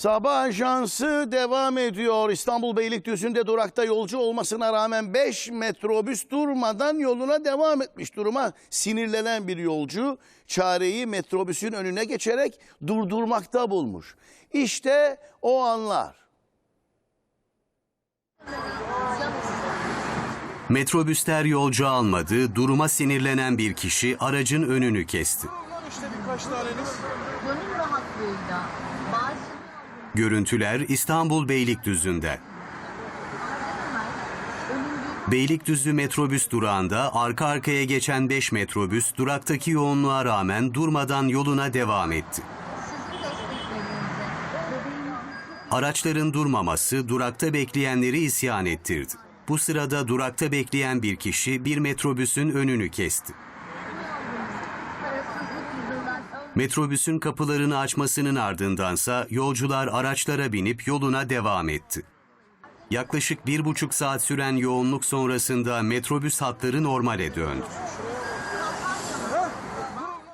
Sabah ajansı devam ediyor. İstanbul Beylikdüzü'nde durakta yolcu olmasına rağmen 5 metrobüs durmadan yoluna devam etmiş duruma sinirlenen bir yolcu çareyi metrobüsün önüne geçerek durdurmakta bulmuş. İşte o anlar. Metrobüsler yolcu almadı, duruma sinirlenen bir kişi aracın önünü kesti. Var işte birkaç taneniz. Gönül rahatlığıyla Görüntüler İstanbul Beylikdüzü'nde. Beylikdüzü metrobüs durağında arka arkaya geçen 5 metrobüs duraktaki yoğunluğa rağmen durmadan yoluna devam etti. Araçların durmaması durakta bekleyenleri isyan ettirdi. Bu sırada durakta bekleyen bir kişi bir metrobüsün önünü kesti. Metrobüsün kapılarını açmasının ardındansa yolcular araçlara binip yoluna devam etti. Yaklaşık bir buçuk saat süren yoğunluk sonrasında metrobüs hatları normale döndü.